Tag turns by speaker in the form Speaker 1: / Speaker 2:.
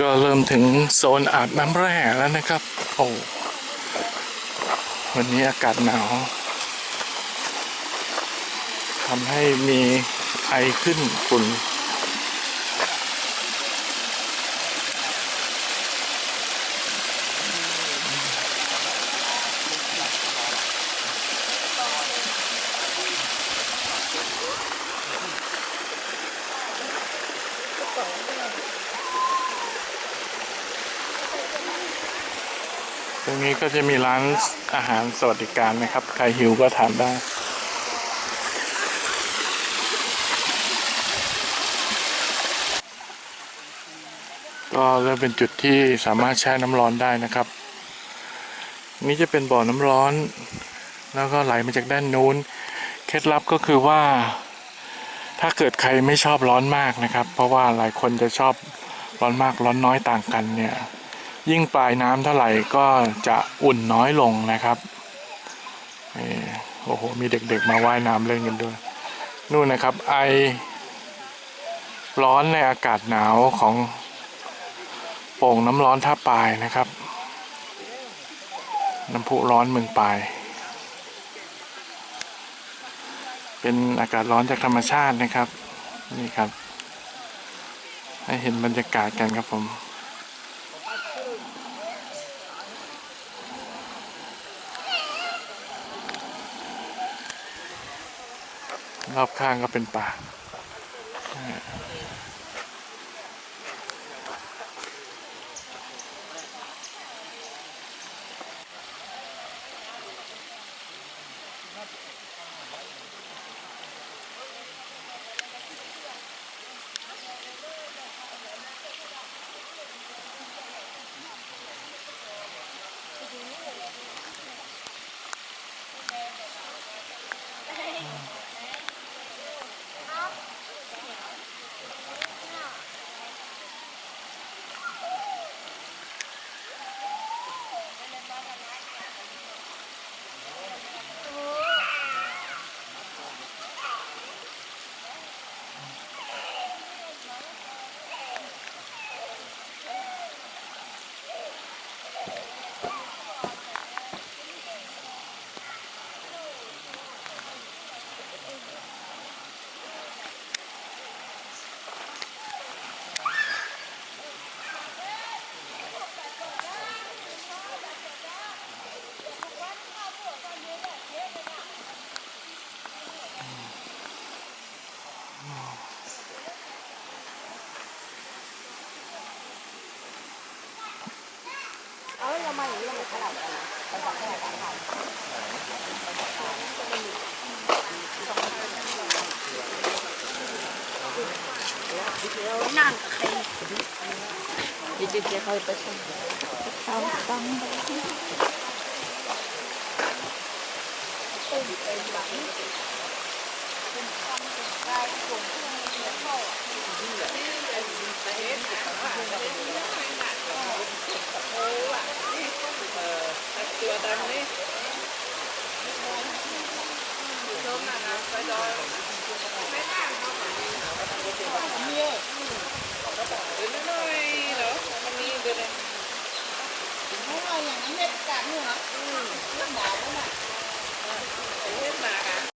Speaker 1: ก็เริ่มถึงโซนอาบน้ำแร่แล้วนะครับ โอ้วันนี้อากาศหนาวทำให้มีไอขึ้นฝุ่น ตรงนี้ก็จะมีร้านอาหารสวัสดิการนะครับ ใครหิวก็ทานได้ก็เริ่มเป็นจุดที่สามารถแช่น้ำร้อนได้นะครับ นี่จะเป็นบ่อน้ำร้อน แล้วก็ไหลมาจากด้านนู้น เคล็ดลับก็คือว่า ถ้าเกิดใครไม่ชอบร้อนมากนะครับ เพราะว่าหลายคนจะชอบร้อนมากร้อนน้อยต่างกันเนี่ย ยิ่งปลายน้ำเท่าไหร่ก็จะอุ่นน้อยลงนะครับโอ้โห มีเด็กๆมาว่ายน้ำเล่นกันด้วย นู่นนะครับ ไอร้อนในอากาศหนาวของโป่งน้ำร้อนท่าปลายนะครับ น้ำพุร้อนเมืองปลาย เป็นอากาศร้อนจากธรรมชาตินะครับ นี่ครับ ให้เห็นบรรยากาศกันครับผม รอบข้างก็เป็นป่า
Speaker 2: Đi đi đi thôi tới xong. Xong xong. Hãy subscribe cho kênh Ghiền Mì Gõ Để không Đúng rồi, nhà nó hết cả nữa hả? Ừ, nước bỏ nữa mà. Hết mà cả.